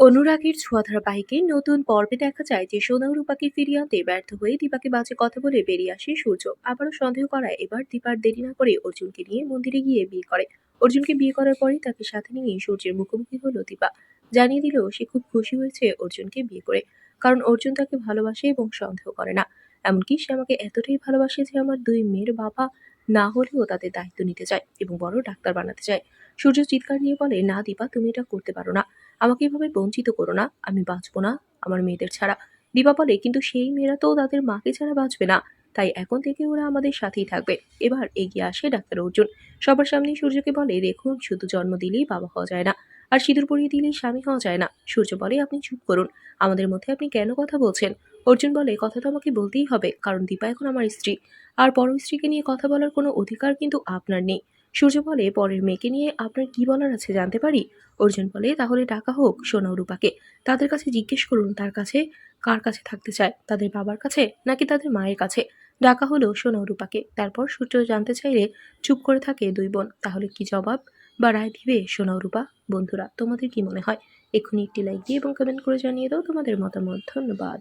অনুরাগের ছোঁয়া ধারাবাহিকে নতুন পর্বে দেখা যায় যে সোনা রূপাকে ফিরিয়ে আনতে ব্যর্থ হয়ে দীপাকে বাজে কথা বলে বেরিয়ে আসে সূর্য। আবারও সন্দেহ করায় এবার দীপার দেরি না করে অর্জুনকে নিয়ে মন্দিরে গিয়ে বিয়ে করে। অর্জুনকে বিয়ে করার পরই তাকে সাথে নিয়ে সূর্যের মুখোমুখি হলো দীপা। জানিয়ে দিল সে খুব খুশি হয়েছে অর্জুনকে বিয়ে করে, কারণ অর্জুন তাকে ভালোবাসে এবং সন্দেহ করে না। এমনকি সে আমাকে এতটাই ভালোবাসে যে আমার দুই মেয়ের বাবা না হলেও তাদের দায়িত্ব নিতে চায় এবং বড় ডাক্তার বানাতে চায়। সূর্য চিৎকার নিয়ে বলে, না দীপা, তুমি এটা করতে পারো না। আমাকে এভাবে বঞ্চিত করো না। আমি বাঁচবো না আমার মেয়েদের ছাড়া। দীপা বলে, কিন্তু সেই মেয়েরা তো তাদের মাকে ছাড়া বাঁচবে না। তাই এখন থেকে ওরা আমাদের সাথেই থাকবে। এবার এগিয়ে আসে ডাক্তার অর্জুন। সবার সামনে সূর্যকে বলে, দেখুন, শুধু জন্ম দিলেই বাবা হওয়া যায় না। আর সিঁদুর পরিয়ে দিলেই স্বামী হওয়া যায় না। সূর্য বলে, আপনি চুপ করুন। আমাদের মধ্যে আপনি কেন কথা বলছেন? অর্জুন বলে, কথা তো আমাকে বলতেই হবে, কারণ দীপা এখন আমার স্ত্রী। আর পর স্ত্রীকে নিয়ে কথা বলার কোনো অধিকার কিন্তু আপনার নেই। সূর্য বলে, পরের মেয়েকে নিয়ে আপনার কি বলার আছে জানতে পারি? অর্জুন বলে, তাহলে ডাকা হোক সোনা রূপাকে। তাদের কাছে জিজ্ঞেস করুন, তার কাছে কার কাছে থাকতে চায়? তাদের বাবার কাছে নাকি তাদের মায়ের কাছে? ডাকা হলো সোনা রূপাকে। তারপর সূর্য জানতে চাইলে চুপ করে থাকে দুই বোন। তাহলে কি জবাব? বা রায় দিবে। সোনা রূপা, বন্ধুরা, তোমাদের কি মনে হয়? এক্ষুনি একটি লাইক দিয়ে এবং কমেন্ট করে জানিয়ে দাও তোমাদের মতামত। ধন্যবাদ।